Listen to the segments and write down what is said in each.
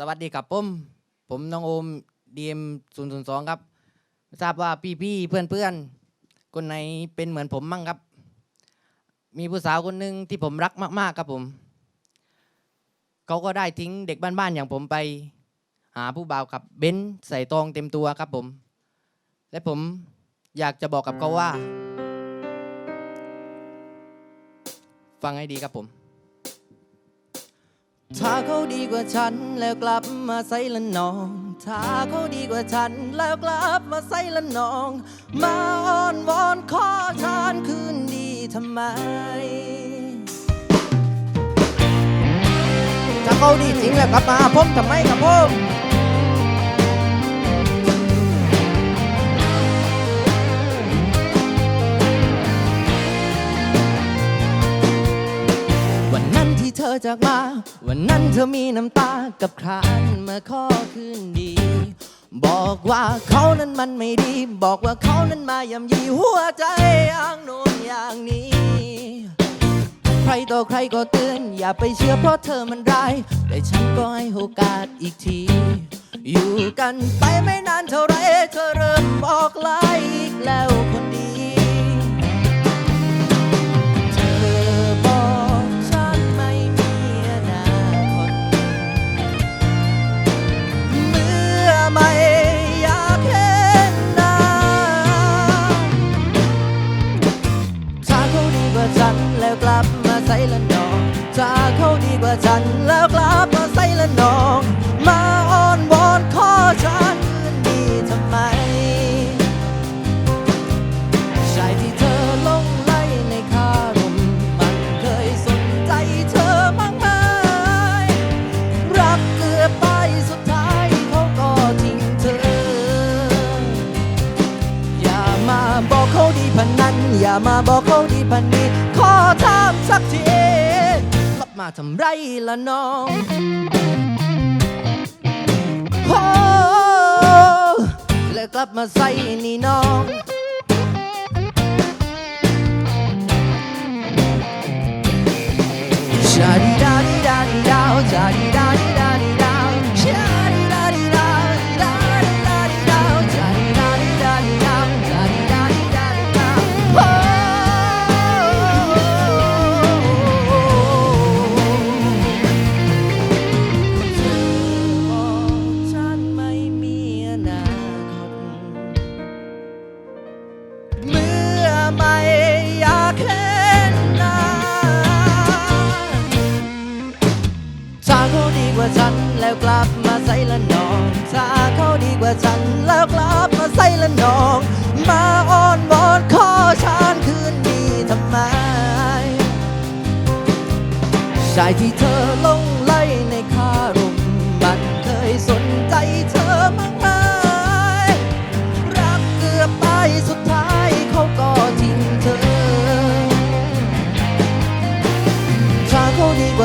สวัสดีครับผมผมน้องโอมดีเอ็มศูนย์ศูนย์สองครับ ทราบว่าพี่พี่ๆเพื่อนเพื่อนๆคนไหนเป็นเหมือนผมมั่งครับ มีผู้สาวคนหนึ่งที่ผมรักมากๆครับผม เขาก็ได้ทิ้งเด็กบ้านๆอย่างผมไป หาผู้บ่าวขับเบนซ์ใส่ตองเต็มตัวครับผม และผมอยากจะบอกกับเขาว่า ฟังให้ดีครับผม ถ้าเขาดีกว่าฉันแล้วกลับมาใส่ละนอง ถ้าเขาดีกว่าฉันแล้วกลับมาใส่ละนอง มาอ้อนวอนขอฉันคืนดีทำไม ถ้าเขาดีจริงแล้วกลับมาพมทำไมกับผม อจากมา วันนั้นเธอมีน้ำตากับครานมาขอคืนดี บอกว่าเขานั้นมันไม่ดี บอกว่าเขานั้นมายำยีหัวใจอย่างโน้นอย่างนี้ ใครต่อใครก็เตือน อย่าไปเชื่อเพราะเธอมันร้าย แต่ฉันก็ให้โอกาสอีกที อยู่กันไปไม่นานเท่าไรเธอเริ่มบอกลาอี ละนอง ถ้าเขาดีกว่าฉันแล้วกลับมาใส่ละนอง มาอ้อนวอนขอฉันคืนดีทำไมชายที่เธอลงไหลในคารมมันเคยสนใจเธอบ้างไหมรักเกือบไปสุดท้ายเขาก็ทิ้งเธอ อย่ามาบอกเขาดีพันนั้น อย่ามาบอกเขาดีพันนี้ขอ มสักทีกลับมาทำไรละน้องโอ้แล้วกลับมาใส่นี่น้องฉัน เขาดีกว่าฉันแล้วกลับมาใส่ละนอง ถ้าเขาดีกว่าฉันแล้วกลับมาใส่ละนอง มาอ้อนวอนขอฉันคืนดีทำไมชายที่เธอ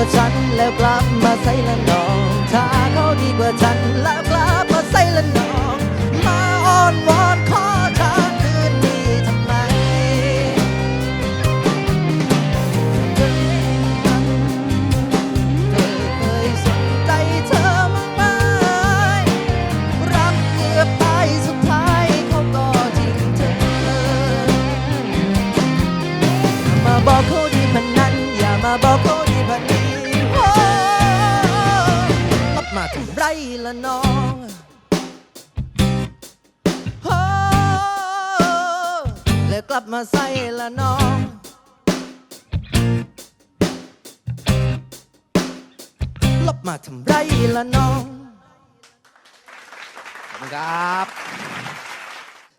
ว่าฉันแล้วกลับมาใส่ละนอง ถ้าเขาดีกว่าฉันแล้วกลับมาใส่ละนอง มาอ้อนวอนขอฉันคืนดีทำไมเธอเคยสนใจเธอมากไหมรักเกือบไปสุดท้ายเขาก็ทิ้งเธอ มาบอกเขาดีพันนั้น อย่ามาบอกเขาดีพันนี้ ละน้องโอ้แล้วกลับมาใส่ละน้องลบมาทำไรละน้องขอบคุณครับ